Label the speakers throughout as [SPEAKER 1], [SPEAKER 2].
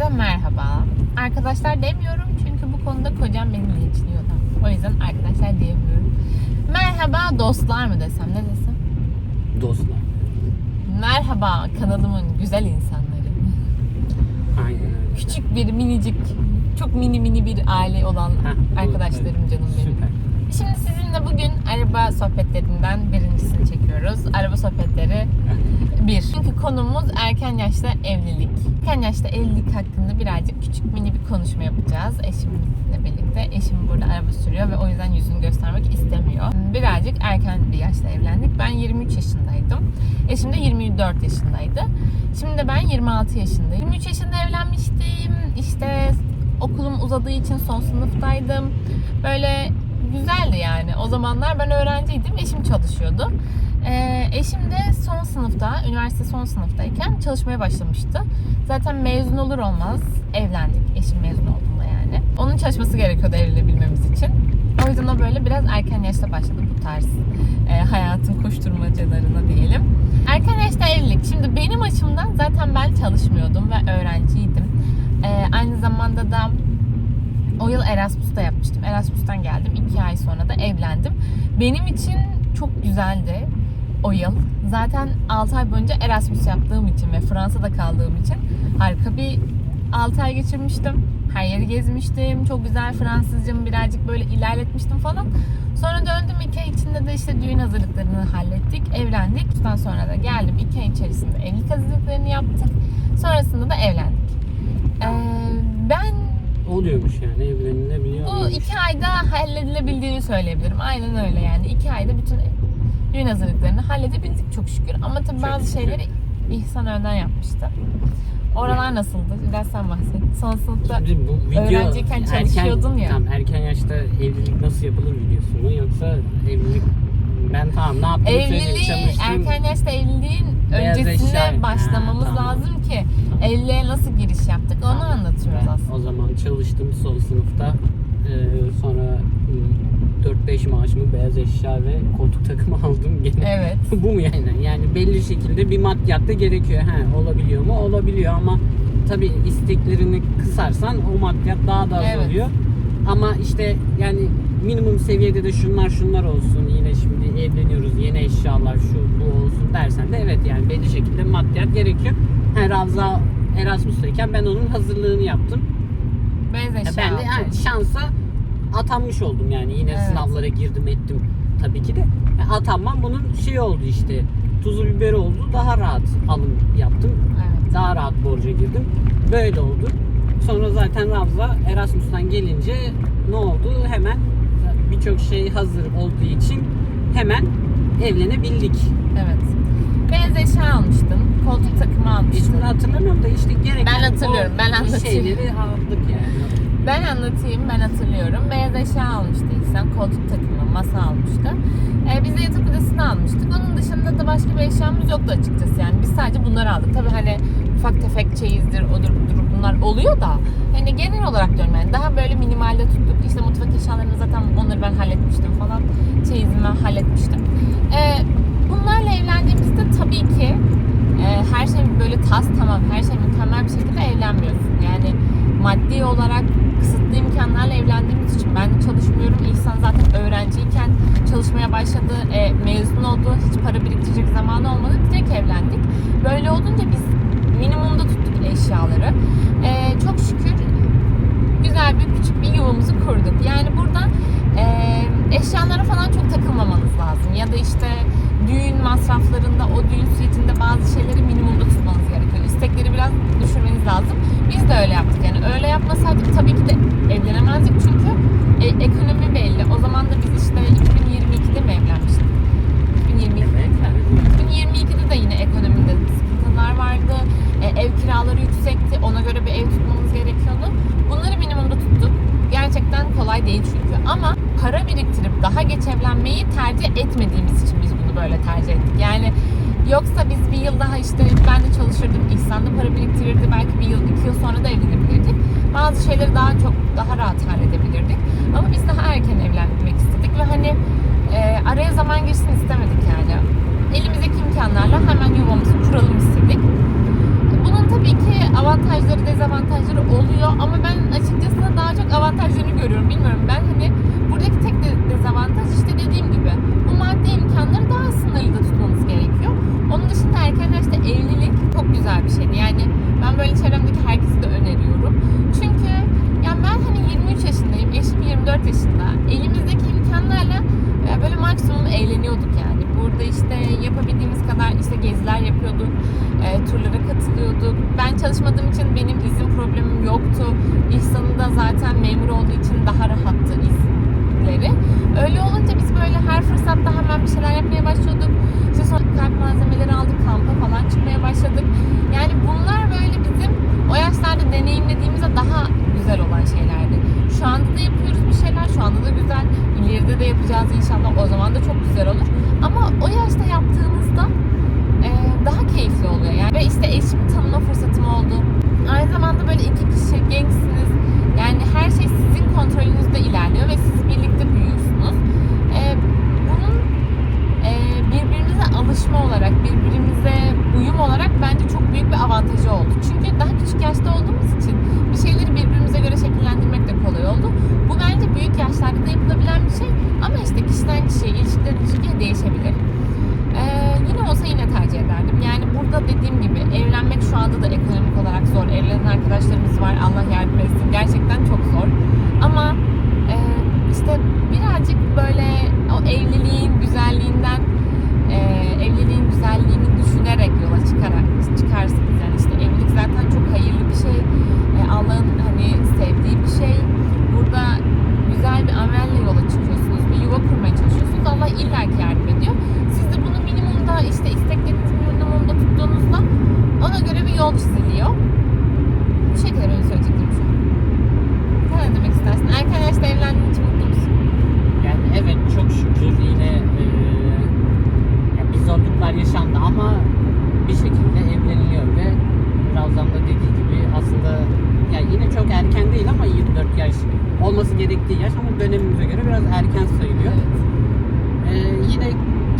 [SPEAKER 1] Herkese merhaba. Arkadaşlar demiyorum çünkü bu konuda kocam beni linçliyor da. O yüzden arkadaşlar diyemiyorum. Merhaba dostlar mı desem ne desem?
[SPEAKER 2] Dostlar.
[SPEAKER 1] Merhaba kanalımın güzel insanları.
[SPEAKER 2] Aynen öyle.
[SPEAKER 1] Küçük bir minicik, çok mini mini bir aile olan
[SPEAKER 2] Heh,
[SPEAKER 1] arkadaşlarım canım benim.
[SPEAKER 2] Süper.
[SPEAKER 1] Şimdi sizinle bugün araba sohbetlerinden birincisini çekiyoruz. Araba sohbetleri bir. Çünkü konumuz erken yaşta evlilik. Erken yaşta evlilik hakkında birazcık küçük mini bir konuşma yapacağız eşimle birlikte. Eşim burada araba sürüyor ve o yüzden yüzünü göstermek istemiyor. Birazcık erken bir yaşta evlendik. Ben 23 yaşındaydım. Eşim de 24 yaşındaydı. Şimdi de ben 26 yaşındayım. 23 yaşında evlenmiştim. İşte okulum uzadığı için son sınıftaydım. Böyle güzeldi yani. O zamanlar ben öğrenciydim. Eşim çalışıyordu. Ee, eşim de son sınıfta, üniversite son sınıftayken çalışmaya başlamıştı. Zaten mezun olur olmaz evlendik. Eşim mezun olduğunda yani. Onun çalışması gerekiyordu evlenebilmemiz için. O yüzden o böyle biraz erken yaşta başladı bu tarz e, hayatın koşturmacalarına diyelim. Erken yaşta evlilik. Şimdi benim açımdan zaten ben çalışmıyordum ve öğrenciydim. Ee, aynı zamanda da o yıl Erasmus'ta yapmıştım. Erasmus'tan geldim. iki ay sonra da evlendim. Benim için çok güzeldi o yıl. Zaten 6 ay boyunca Erasmus yaptığım için ve Fransa'da kaldığım için harika bir 6 ay geçirmiştim. Her yeri gezmiştim. Çok güzel Fransızcamı birazcık böyle ilerletmiştim falan. Sonra döndüm iki ay içinde de işte düğün hazırlıklarını hallettik. Evlendik. Ondan sonra da geldim. iki ay içerisinde evlilik hazırlıklarını yaptık. Sonrasında da evlendik. Ee, ben
[SPEAKER 2] Oluyormuş yani evlenilebiliyor.
[SPEAKER 1] bu iki ayda halledilebildiğini söyleyebilirim. Aynen öyle yani. iki ayda bütün düğün hazırlıklarını halledebildik çok şükür. Ama tabii bazı şeyleri İhsan önden yapmıştı. Oralar nasıldı? Biraz sen bahset. Son sınıfta
[SPEAKER 2] Şimdi bu video
[SPEAKER 1] öğrenciyken çalışıyordun ya.
[SPEAKER 2] Tamam erken yaşta evlilik nasıl yapılır videosu mu yoksa evlilik ben tamam ne yaptım
[SPEAKER 1] evliliği, erken yaşta evliliğin
[SPEAKER 2] Beyaz eşya.
[SPEAKER 1] başlamamız
[SPEAKER 2] Ha, tamam.
[SPEAKER 1] lazım ki evliliğe nasıl giriş yaptık onu
[SPEAKER 2] Tamam.
[SPEAKER 1] anlatıyoruz
[SPEAKER 2] Ben
[SPEAKER 1] aslında.
[SPEAKER 2] O zaman çalıştım son sınıfta. Ee, sonra ıı, 4-5 maaşımı beyaz eşya ve koltuk takımı aldım gene.
[SPEAKER 1] Evet.
[SPEAKER 2] Bu mu yani? Yani belli şekilde bir maddiyat da gerekiyor. He, olabiliyor mu? Olabiliyor ama tabii isteklerini kısarsan o maddiyat daha da az
[SPEAKER 1] Evet.
[SPEAKER 2] Ama işte yani minimum seviyede de şunlar şunlar olsun. Yine şimdi evleniyoruz. Yeni eşyalar şu bu olsun dersen de evet yani belli şekilde maddiyat gerekiyor. He, Ravza Erasmus'tayken ben onun hazırlığını yaptım.
[SPEAKER 1] Beyaz
[SPEAKER 2] Ya
[SPEAKER 1] eşya
[SPEAKER 2] ben de yani şansa atanmış oldum yani. Yine
[SPEAKER 1] Evet.
[SPEAKER 2] sınavlara girdim ettim tabii ki de. Ya atanmam bunun şey oldu işte. Tuzu biberi oldu. Daha rahat alım yaptım.
[SPEAKER 1] Evet.
[SPEAKER 2] Daha rahat borca girdim. Böyle oldu. Sonra zaten Ravza Erasmus'tan gelince ne oldu? Hemen birçok şey hazır olduğu için hemen evlenebildik.
[SPEAKER 1] Evet. Beyaz eşya almıştın. Koltuk takımı almıştın.
[SPEAKER 2] Hiçbir hatırlamıyorum da işte gereken
[SPEAKER 1] Ben hatırlıyorum, ben anlatayım.
[SPEAKER 2] şeyleri aldık yani.
[SPEAKER 1] Ben anlatayım, ben hatırlıyorum. Beyaz eşya almıştı İhsan, koltuk takımı, masa almıştı. Ee, biz de yatak odasını almıştık. Onun dışında da başka bir eşyamız yoktu açıkçası yani. Biz sadece bunları aldık. Tabii hani ufak tefek çeyizdir, odur budur bunlar oluyor da. Hani genel olarak diyorum yani daha böyle minimalde tuttuk. İşte mutfak eşyalarını zaten onları ben halletmiştim falan. Çeyizimi halletmiştim. Ee, bunlarla evlendiğimizde tabii ki e, her şey böyle tas tamam, her şey mükemmel bir şekilde evlenmiyorsun. Yani maddi olarak kısıtlı imkanlarla evlendiğimiz için ben çalışmıyorum. İhsan zaten öğrenciyken çalışmaya başladı. E, mezun oldu. Hiç para biriktirecek zamanı olmadı. Direkt evlendik. Böyle olunca biz minimumda tuttuk eşyaları. E, çok şükür güzel bir küçük bir yuvamızı kurduk. Yani burada e, eşyalara falan çok takılmamanız lazım. Ya da işte düğün masraflarında, o düğün suitinde bazı şeyleri minimumda tutmanız gerekiyor. İstekleri biraz düşürmeniz lazım. Biz de öyle yaptık. Yani öyle yapmasaydık tabii ki de evlenemezdik çünkü e, ekonomi belli. O zaman da biz işte 2022'de mi evlenmiştik? 2022'de.
[SPEAKER 2] Evet, evet.
[SPEAKER 1] 2022'de de yine ekonomide sıkıntılar vardı. E, ev kiraları yüksekti. Ona göre bir ev tutmamız gerekiyordu. Bunları minimumda tuttuk. Gerçekten kolay değil çünkü. Ama para biriktirip daha geç evlenmeyi tercih etmediğimiz için biz bunu böyle tercih ettik. Yani yoksa biz bir yıl daha işte ben de çalışırdım. İhsan da para biriktirirdi. Belki bir yıl, iki yıl sonra da evlenebilirdik. Bazı şeyleri daha çok, daha rahat halledebilirdik. Ama biz daha erken evlenmek istedik ve hani e, araya zaman girsin istemedik yani. Elimizdeki imkanlarla hemen yuvamızı kuralım istedik tabii ki avantajları dezavantajları oluyor ama ben açıkçası daha çok avantajlarını görüyorum. Bilmiyorum ben hani yapabildiğimiz kadar işte geziler yapıyorduk, e, turlara katılıyorduk. Ben çalışmadığım için benim izin problemim yoktu. İhsan'ın da zaten memur olduğu için daha rahattı izinleri. Öyle olunca biz böyle her fırsatta hemen bir şeyler yapmaya başlıyorduk. İşte sonra kalp malzemeleri aldık, kampa falan çıkmaya başladık. Yani bunlar böyle bizim o yaşlarda deneyimlediğimizde daha güzel olan şeylerdi. Şu anda da yapıyoruz bir şeyler, şu anda da güzel. İleride de yapacağız inşallah. O zaman da çok güzel olur. Yaşta yaptığınızda e, daha keyifli oluyor yani. Ve işte eşimi tanıma fırsatım oldu. Aynı zamanda böyle iki kişi gençsiniz. Yani her şey sizin kontrolünüzde ilerliyor ve siz birlikte büyüyorsunuz. E, bunun e, birbirinize alışma olarak, birbirimize uyum olarak bence çok büyük bir avantajı oldu. Çünkü daha küçük yaşta olduğumuz için bir şeyleri birbirimize göre şekillendirmek de kolay oldu. Bu bence büyük yaşlarda da yapılabilen bir şey ama işte kişiden kişiye, ilişkiden ilişkiye değişebilir. Ee, yine olsa yine tercih ederdim. Burada dediğim gibi evlenmek şu anda da ekonomik olarak zor. Evlenen arkadaşlarımız var. Allah yardım etsin. Gerçekten çok zor. Ama e, işte birazcık böyle o evliliğin güzelliğinden e, evliliğin güzelliğini düşünerek yola çıkarak çıkarsınız. Yani işte evlilik zaten çok hayırlı bir şey. E, Allah'ın hani sevdiği bir şey. Burada güzel bir amelle yola çıkıyorsunuz. Bir yuva kurmaya çalışıyorsunuz. Allah illaki yardım ediyor. Siz de bunu minimumda işte isteklerinizi minimumda tuttuğunuzda ona göre bir yol çiziliyor. Bu şekilde benim söyleyeceklerim şu an. Sen ne demek istersin? Erken yaşta evlendiğin için mutlu musun?
[SPEAKER 2] Yani evet çok şükür yine e, ya bir zorluklar yaşandı ama bir şekilde evleniliyor ve Ravzan'da dediği gibi aslında ya yine çok erken değil ama 24 yaş olması gerektiği yaş ama dönemimize göre biraz erken sayılıyor. Ee, yine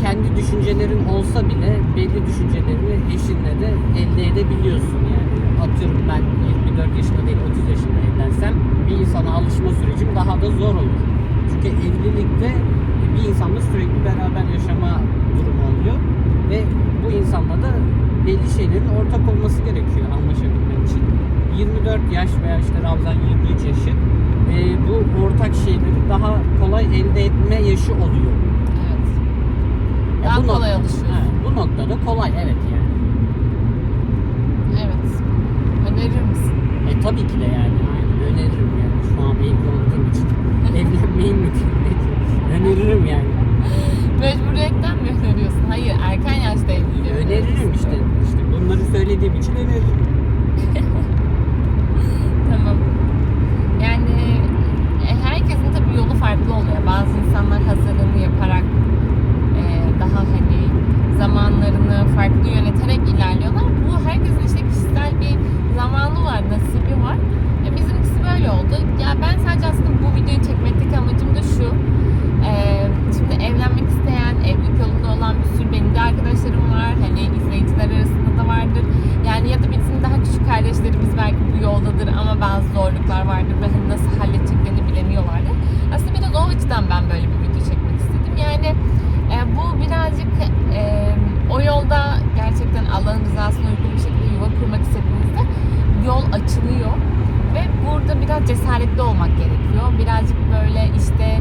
[SPEAKER 2] kendi düşüncelerin olsa bile belli düşüncelerini eşinle de elde edebiliyorsun yani. Atıyorum ben 24 yaşında değil 30 yaşında evlensem bir insana alışma sürecim daha da zor olur. Çünkü evlilikte bir insanla sürekli beraber yaşama durumu oluyor ve bu insanla da belli şeylerin ortak olması gerekiyor anlaşabilmen için. 24 yaş veya işte Ravzan 23 yaşı bu ortak şeyleri daha kolay elde etme yaşı oluyor.
[SPEAKER 1] Evet.
[SPEAKER 2] Ya
[SPEAKER 1] Daha
[SPEAKER 2] bu
[SPEAKER 1] kolay
[SPEAKER 2] nokta-
[SPEAKER 1] alışıyorsun.
[SPEAKER 2] Evet, bu noktada kolay evet yani.
[SPEAKER 1] Evet. Önerir misin?
[SPEAKER 2] E tabii ki de yani. Aynen öneririm yani. Şu an evli olduğum için. Evlenmeyi mi. Öneririm yani.
[SPEAKER 1] Mecburiyetten mi öneriyorsun? Hayır, erken yaşta evliliği.
[SPEAKER 2] Öneririm işte. işte bunları söylediğim için öneririm.
[SPEAKER 1] Tamam. Yani e, herkesin tabii yolu farklı oluyor. Bazı insanlar hazırlığını yaparak e, daha hani zamanlarını farklı yöneterek ilerliyorlar. Bu herkesin işte kişisel bir zamanı var, nasibi var. E, bizimkisi böyle oldu. Ya ben sadece aslında bu videoyu çekmekteki amacım da şu. E, şimdi evlenmek isteyen, evlilik yolunda olan bir sürü benim de arkadaşlarım var. Hani izleyiciler arasında da vardır. Yani ya da bizim daha küçük kardeşlerimiz belki bu yoldadır ama bazı zorluklar vardır ve hani nasıl halledeceklerini bilemiyorlardır. Aslında biraz o açıdan ben böyle bir video çekmek istedim. Yani e, bu birazcık e, o yolda gerçekten Allah'ın rızasına uygun bir şekilde yuva kurmak istediğinizde yol açılıyor. Ve burada biraz cesaretli olmak gerekiyor. Birazcık böyle işte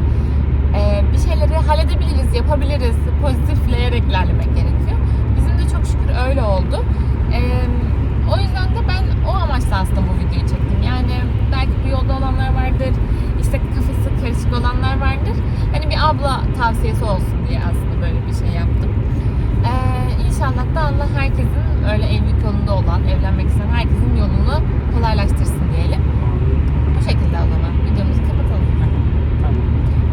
[SPEAKER 1] e, bir şeyleri halledebiliriz, yapabiliriz, pozitifleyerek ilerlemek gerekiyor. Bizim de çok şükür öyle oldu. E, o yüzden de ben o amaçla aslında bu videoyu çektim. Yani belki bir yolda olanlar vardır, işte kafası karışık olanlar vardır. Hani bir abla tavsiyesi olsun diye aslında böyle bir şey yaptım. Da Allah herkesin öyle evlilik yolunda olan, evlenmek isteyen herkesin yolunu kolaylaştırsın diyelim. Bu şekilde o zaman videomuzu kapatalım.
[SPEAKER 2] tamam.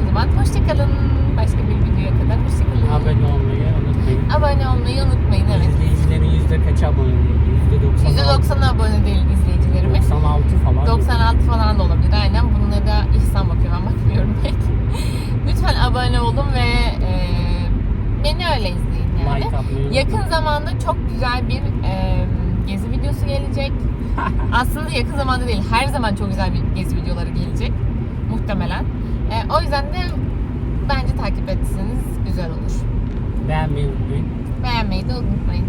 [SPEAKER 1] O zaman hoşçakalın. Başka bir videoya kadar hoşçakalın.
[SPEAKER 2] Abone olmayı unutmayın.
[SPEAKER 1] Abone olmayı unutmayın. Evet.
[SPEAKER 2] İzleyicilerin yüzde kaç abone değil? Yüzde 96.
[SPEAKER 1] %90 abone değil izleyicilerimiz.
[SPEAKER 2] 96 falan.
[SPEAKER 1] 96 falan da olabilir. Aynen. Bununla da İhsan bakıyor. Ben bakmıyorum pek. Lütfen abone olun ve e, beni öyle izleyin
[SPEAKER 2] Like atmayı
[SPEAKER 1] Yakın zamanda çok güzel bir e, gezi videosu gelecek. Aslında yakın zamanda değil, her zaman çok güzel bir gezi videoları gelecek. Muhtemelen. E, o yüzden de bence takip etseniz güzel olur.
[SPEAKER 2] Beğenmeyi unutmayın.
[SPEAKER 1] Beğenmeyi de unutmayın.